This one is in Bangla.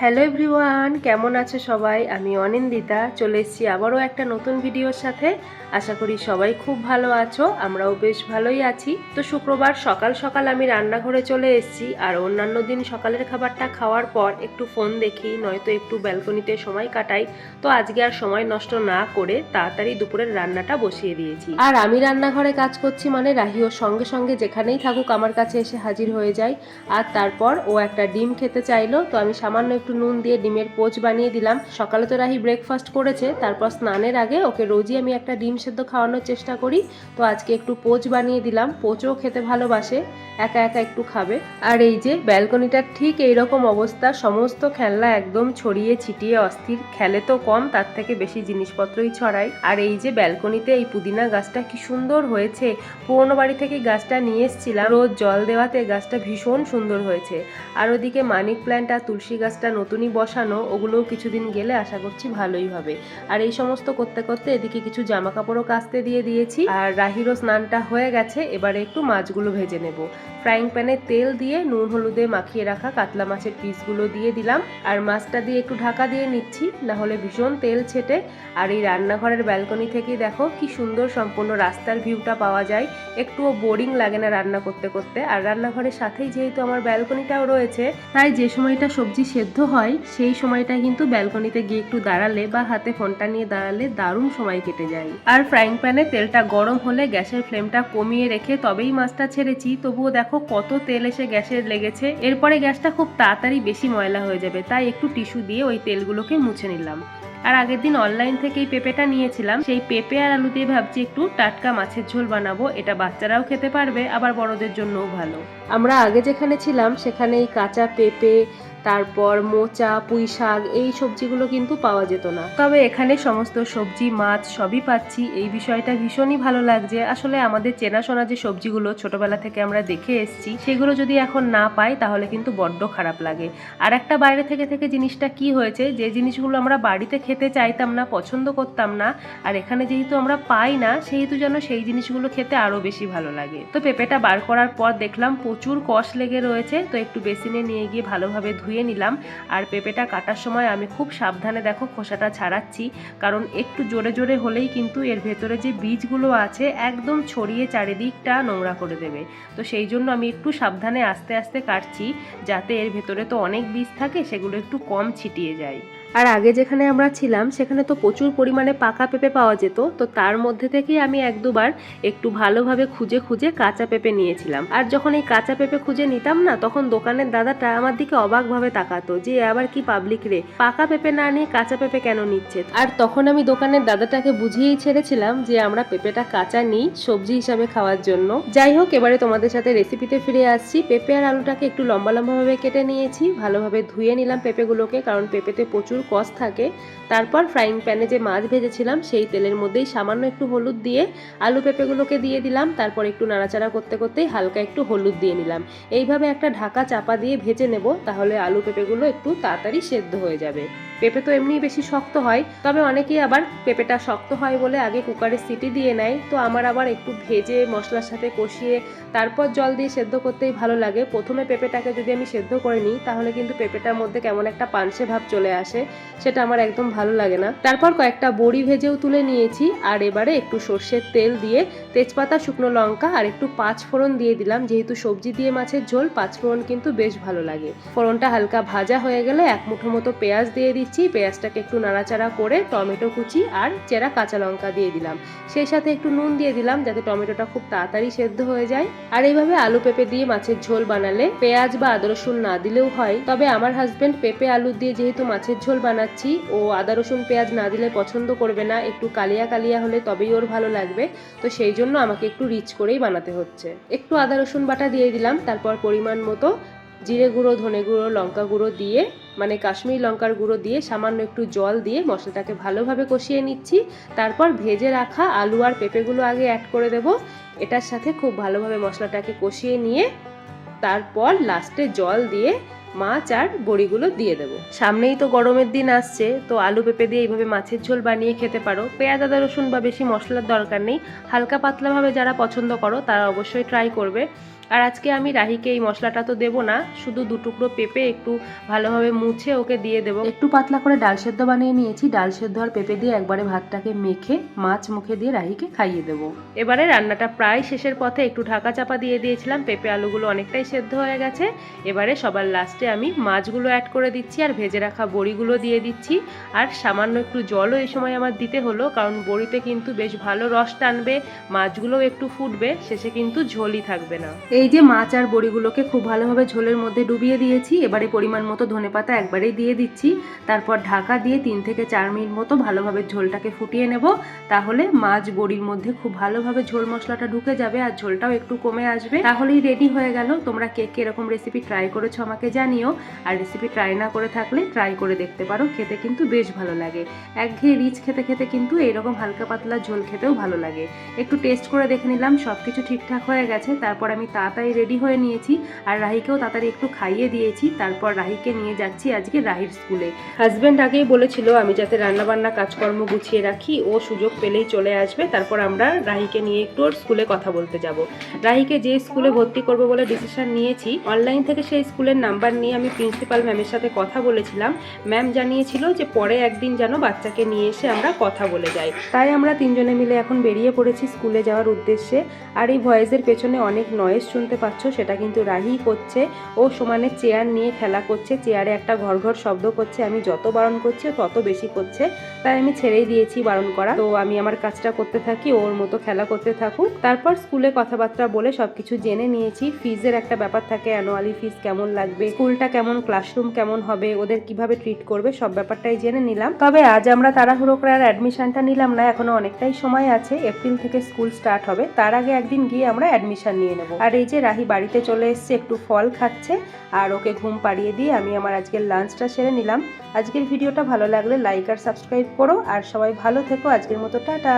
হ্যালো এভরিওয়ান, কেমন আছে সবাই? আমি অনিন্দিতা, চলে এসেছি আবারও একটা নতুন ভিডিওর সাথে। আশা করি সবাই খুব ভালো আছো, আমরাও বেশ ভালোই আছি। তো শুক্রবার সকাল সকাল আমি রান্নাঘরে চলে এসেছি, আর অন্যান্য দিন সকালের খাবারটা খাওয়ার পর একটু ফোন দেখি, নয়তো একটু ব্যালকনিতে সময় কাটাই। তো আজকে আর সময় নষ্ট না করে তাড়াতাড়ি দুপুরের রান্নাটা বসিয়ে দিয়েছি। আর আমি রান্নাঘরে কাজ করছি মানে রাহিও সঙ্গে সঙ্গে যেখানেই থাকুক আমার কাছে এসে হাজির হয়ে যায়। আর তারপর ও একটা ডিম খেতে চাইলো, তো আমি সামান্য একটু নুন দিয়ে ডিমের পোচ বানিয়ে দিলাম। সকালে তো রাহি ব্রেকফাস্ট করেছে, তারপর স্নানের আগে ওকে রোজই আমি একটা ডিম সেদ্ধ খাওয়ানোর চেষ্টা করি। তো আজকে একটু পোচ বানিয়ে দিলাম, পোচও খেতে ভালোবাসে, একা একা একটু খাবে। আর এই যে ব্যালকনিটার ঠিক এই রকম অবস্থা, সমস্ত খেলনা একদম ছড়িয়ে ছিটিয়ে অস্থির, খেলে তো কম, তার থেকে বেশি জিনিসপত্রই ছড়াই। আর এই যে ব্যালকনিতে এই পুদিনা গাছটা কি সুন্দর হয়েছে, পুরোনো বাড়ি থেকে গাছটা নিয়ে এসেছিলাম। রোজ জল দেওয়াতে গাছটা ভীষণ সুন্দর হয়েছে। আর ওদিকে মানিক প্ল্যান্ট আর তুলসী গাছটা নতুনই বসানো, ওগুলোও কিছুদিন গেলে আশা করছি ভালোই হবে। আর এই সমস্ত করতে করতে এদিকে কিছু জামা কাপড়ও কাচতে দিয়ে দিয়েছি। আর রাহিরও স্নানটা হয়ে গেছে, এবারে একটু মাছগুলো ভেজে নেব। ফ্রাইং প্যানে তেল দিয়ে নুন হলুদে মাখিয়ে রাখা কাতলা মাছের পিসগুলো দিয়ে দিলাম। আর মাছটা দিয়ে একটু ঢাকা দিয়ে নিচ্ছি না হলে ভীষণ তেল ছেটে। আর এই রান্নাঘরের ব্যালকনি থেকে দেখো কি সুন্দর সম্পূর্ণ রাস্তার ভিউটা পাওয়া যায়। একটুও বোরিং লাগে না রান্না করতে করতে। আর রান্নাঘরের সাথেই যেহেতু আমার ব্যালকনিটাও রয়েছে, তাই যে সময়টা সবজি সেদ্ধ হয়, সেই সময়টা কিন্তু ব্যালকনিতে গিয়ে একটু দাঁড়ালে বা হাতে ফোনটা নিয়ে দাঁড়ালে দারুণ সময় কেটে যায়। আর ফ্রাইং প্যানে তেলটা গরম হলে গ্যাসের ফ্লেমটা কমিয়ে রেখে তবেই মাছটা ছেড়েছি। তবুও দেখো কত তেল এসে গ্যাসের লেগেছে। এরপরে গ্যাসটা খুব তাড়াতাড়ি বেশি ময়লা হয়ে যাবে, তাই একটু টিস্যু দিয়ে ওই তেলগুলোকে মুছে নিলাম। আর আগের দিন অনলাইন থেকে এই পেঁপেটা নিয়েছিলাম। সেই পেঁপে আর আলু দিয়ে ভাবছি একটু টাটকা মাছের ঝোল বানাবো, এটা বাচ্চারাও খেতে পারবে, আবার বড়দের জন্যও ভালো। আমরা আগে যেখানে ছিলাম, সেখানে এই কাঁচা পেঁপে তারপর মোচা পুঁই শাক এই সবজিগুলো কিন্তু পাওয়া যেত না। তবে এখানে সমস্ত সবজি, মাছ সবই পাচ্ছি। এই বিষয়টা ভীষণই ভালো লাগছে। আসলে আমাদের চেনাশোনা যে সবজিগুলো ছোটবেলা থেকে আমরা দেখে এসেছি, সেগুলো যদি এখন না পাই, তাহলে কিন্তু বড্ড খারাপ লাগে। আর একটা বাইরে থেকে থেকে জিনিসটা কি হয়েছে, যে জিনিসগুলো আমরা বাড়িতে খেতে চাইতাম না, পছন্দ করতাম না, আর এখানে যেহেতু আমরা পাই না, সেহেতু যেন সেই জিনিসগুলো খেতে আরও বেশি ভালো লাগে। তো পেঁপেটা বার করার পর দেখলাম প্রচুর কষ লেগে রয়েছে, তো একটু বেসিনে নিয়ে গিয়ে ভালোভাবে ধুয়ে নিলাম। আর পেঁপেটা কাটার সময় আমি খুব সাবধানে দেখো খোসাটা ছাড়াচ্ছি। কারণ একটু জোরে জোরে হলেই কিন্তু এর ভেতরে যে বীজগুলো আছে একদম ছড়িয়ে চারিদিকটা নোংরা করে দেবে। তো সেই জন্য আমি একটু সাবধানে আস্তে আস্তে কাটছি যাতে এর ভেতরে তো অনেক বীজ থাকে সেগুলো একটু কম ছিটিয়ে যায়। আর আগে যেখানে আমরা ছিলাম, সেখানে তো প্রচুর পরিমাণে পাকা পেঁপে পাওয়া যেত, তো তার মধ্যে থেকেই আমি এক দুবার একটু ভালোভাবে খুঁজে খুঁজে কাঁচা পেঁপে নিয়েছিলাম। আর যখন এই কাঁচা পেঁপে খুঁজে নিতাম না, তখন দোকানের দাদাটা আমার দিকে অবাকভাবে তাকাতো যে আবার কি পাবলিক রে? পাকা পেঁপে না নিয়ে কাঁচা পেঁপে কেন নিচ্ছে? আর তখন আমি দোকানের দাদাটাকে বুঝিয়েই ছেড়েছিলাম যে, আমরা পেঁপেটা কাঁচা নিই সবজি হিসাবে খাওয়ার জন্য। যাই হোক, এবারে তোমাদের সাথে রেসিপিতে ফিরে আসছি। পেঁপে আর আলুটাকে একটু লম্বা লম্বাভাবে কেটে নিয়েছি। ভালোভাবে ধুয়ে নিলাম পেঁপেগুলোকে, কারণ পেঁপেতে প্রচুর কষ থাকে। তারপর ফ্রাইং প্যানে যে মাছ ভেজেছিলাম, সেই তেলের মধ্যেই সামান্য একটু হলুদ দিয়ে আলু পেঁপেগুলোকে দিয়ে দিলাম। তারপর একটু নাড়াচাড়া করতে করতেই হালকা একটু হলুদ দিয়ে নিলাম। এইভাবে একটা ঢাকা চাপা দিয়ে ভেজে নেব, তাহলে আলু পেঁপেগুলো একটু তাড়াতাড়ি সেদ্ধ হয়ে যাবে। পেঁপে তো এমনি বেশি শক্ত হয়, তবে অনেকেই আবার পেঁপেটা শক্ত হয় বলে আগে কুকারে সিটি দিয়ে নেয়। তো আমার আবার একটু ভেজে মশলার সাথে কষিয়ে তারপর জল দিয়ে সেদ্ধ করতেই ভালো লাগে। প্রথমে পেঁপেটাকে যদি আমি সেদ্ধ করে নিই, তাহলে কিন্তু পেঁপেটার মধ্যে কেমন একটা পানসে ভাব চলে আসে, সেটা আমার একদম ভালো লাগে না। তারপর কয়েকটা বড়ি ভেজেও তুলে নিয়েছি, আর এবারে একটু সর্ষের তেল দিয়ে তেজপাতা, শুকনো লঙ্কা আর একটু পাঁচ ফোড়ন দিয়ে দিলাম। যেহেতু সবজি দিয়ে মাছের ঝোল, পাঁচ ফোড়ন কিন্তু বেশ ভালো লাগে। ফোড়নটা হালকা ভাজা হয়ে গেলে এক মুঠো মতো পেঁয়াজ দিয়ে দিচ্ছি, পেঁয়াজটাকে একটু নাড়াচাড়া করে টমেটো কুচি আর চেরা কাঁচা লঙ্কা দিয়ে দিলাম। সেই সাথে একটু নুন দিয়ে দিলাম যাতে টমেটোটা খুব তাড়াতাড়ি সেদ্ধ হয়ে যায়। আর এইভাবে আলু পেঁপে দিয়ে মাছের ঝোল বানালে পেঁয়াজ বা আদা রসুন না দিলেও হয়। তবে আমার হাজবেন্ড পেঁপে আলু দিয়ে যেহেতু মাছের ঝোল বানাচ্ছি, ও আদা রসুন পেঁয়াজ না দিলে পছন্দ করবে না। একটু কালিয়া কালিয়া হলে তবেই ওর ভালো লাগবে। তো সেই জন্য আমাকে একটু রিচ করেই বানাতে হচ্ছে। একটু আদা রসুন বাটা দিয়ে দিলাম, তারপর পরিমাণ মতো জিরে গুঁড়ো, ধনে গুঁড়ো, লঙ্কা গুঁড়ো দিয়ে মানে কাশ্মীর লঙ্কার গুঁড়ো দিয়ে সামান্য একটু জল দিয়ে মশলাটাকে ভালোভাবে কষিয়ে নিচ্ছি। তারপর ভেজে রাখা আলু আর পেঁপেগুলো আগে অ্যাড করে দেব। এটার সাথে খুব ভালোভাবে মশলাটাকে কষিয়ে নিয়ে, তারপর লাস্টে জল দিয়ে মাছ আর বড়িগুলো দিয়ে দেবো। সামনেই তো গরমের দিন আসছে, তো আলু পেঁপে দিয়ে এইভাবে মাছের ঝোল বানিয়ে খেতে পারো। পেঁয়াজ, আদা, রসুন বা বেশি মশলার দরকার নেই। হালকা পাতলাভাবে যারা পছন্দ করো, তারা অবশ্যই ট্রাই করবে। আর আজকে আমি রাহিকে এই মশলাটা তো দেবো না, শুধু দু টুকরো পেঁপে একটু ভালোভাবে মুছে ওকে দিয়ে দেবো। একটু পাতলা করে ডাল সেদ্ধ বানিয়ে নিয়েছি। ডাল সেদ্ধ আর পেঁপে দিয়ে একবারে ভাতটাকে মেখে মাছ মুখে দিয়ে রাহিকে খাইয়ে দেবো। এবারে রান্নাটা প্রায় শেষের পথে একটু ঢাকা চাপা দিয়ে দিয়েছিলাম। পেঁপে, আলুগুলো অনেকটাই সেদ্ধ হয়ে গেছে। এবারে সবার লাস্টে আমি মাছগুলো অ্যাড করে দিচ্ছি আর ভেজে রাখা বড়িগুলো দিয়ে দিচ্ছি। আর সামান্য একটু জলও এই সময় আমার দিতে হলো, কারণ বড়িতে কিন্তু বেশ ভালো রস টানবে, মাছগুলোও একটু ফুটবে, শেষে কিন্তু ঝোলই থাকবে না। এই যে মাছ আর বড়িগুলোকে খুব ভালোভাবে ঝোলের মধ্যে ডুবিয়ে দিয়েছি, এবারে পরিমাণ মতো ধনেপাতা একবারেই দিয়ে দিচ্ছি। তারপর ঢাকা দিয়ে তিন থেকে চার মিনিট মতো ভালোভাবে ঝোলটাকে ফুটিয়ে নেব, তাহলে মাছ বড়ির মধ্যে খুব ভালোভাবে ঝোল মশলাটা ঢুকে যাবে আর ঝোলটাও একটু কমে আসবে। তাহলেই রেডি হয়ে গেল। তোমরা কেক এরকম রেসিপি ট্রাই করেছ আমাকে জানিও আর রেসিপি ট্রাই না করে থাকলে ট্রাই করে দেখতে পারো, খেতে কিন্তু বেশ ভালো লাগে। একঘেয়ে রিচ খেতে খেতে কিন্তু এরকম হালকা পাতলা ঝোল খেতেও ভালো লাগে। একটু টেস্ট করে দেখে নিলাম সব কিছু ঠিকঠাক হয়ে গেছে। তারপর আমি তাড়াতাড়ি রেডি হয়ে নিয়েছি। আর রাহিকেও তাড়াতাড়ি একটু খাইয়ে দিয়েছি। তারপর রাহিকে নিয়ে যাচ্ছি আজকে রাহির স্কুলে হাজব্যান্ড আগেই বলেছিল, আমি যাতে রান্নাবান্না কাজকর্ম গুছিয়ে রাখি, ও সুযোগ পেলেই চলে আসবে। তারপর আমরা রাহিকে নিয়ে একটু ওর স্কুলে কথা বলতে যাব। রাহিকে যে স্কুলে ভর্তি করব বলে ডিসিশন নিয়েছি অনলাইন থেকে সেই স্কুলের নাম্বার নিয়ে আমি প্রিন্সিপাল ম্যামের সাথে কথা বলেছিলাম। ম্যাম জানিয়েছিল যে পরে একদিন যেন বাচ্চাকে নিয়ে এসে আমরা কথা বলে যাই। তাই আমরা তিনজনে মিলে এখন বেরিয়ে পড়েছি স্কুলে যাওয়ার উদ্দেশ্যে। আর এই ভয়েসের পেছনে অনেক নয়েজ শুনতে পাচ্ছ, সেটা কিন্তু রাহি করছে। ও সমানে চেয়ার নিয়ে খেলা করছে। চেয়ারে একটা ঘর ঘর শব্দ করছে। আমি যত বারণ করছি তত বেশি করছে। তাই আমি ছেড়েই দিয়েছি বারণ করা। তো আমি আমার কাজটা করতে থাকি, ওর মতো খেলা করতে থাকুক। তারপর স্কুলে কথাবার্তা বলে সবকিছু জেনে নিয়েছি। ফিজের একটা ব্যাপার থাকে অ্যানুয়ালি ফিজ কেমন লাগবে? স্কুলটা কেমন ক্লাসরুম কেমন হবে, ওদের কীভাবে ট্রিট করবে, সব ব্যাপারটাই জেনে নিলাম। তবে আজ আমরা তাড়াহুড়ো করে আর অ্যাডমিশনটা নিলাম না, এখনও অনেকটাই সময় আছে এপ্রিল থেকে স্কুল স্টার্ট হবে, তার আগে একদিন গিয়ে আমরা অ্যাডমিশন নিয়ে নেব। আর এই যে রাহি বাড়িতে চলে এসছে, একটু ফল খাচ্ছে, আর ওকে ঘুম পাড়িয়ে দিয়ে আমি আমার আজকের লাঞ্চটা সেরে নিলাম। আজকের ভিডিওটা ভালো লাগলে লাইক আর সাবস্ক্রাইব করো, আর সবাই ভালো থেকো, আজকের মতো টাটা।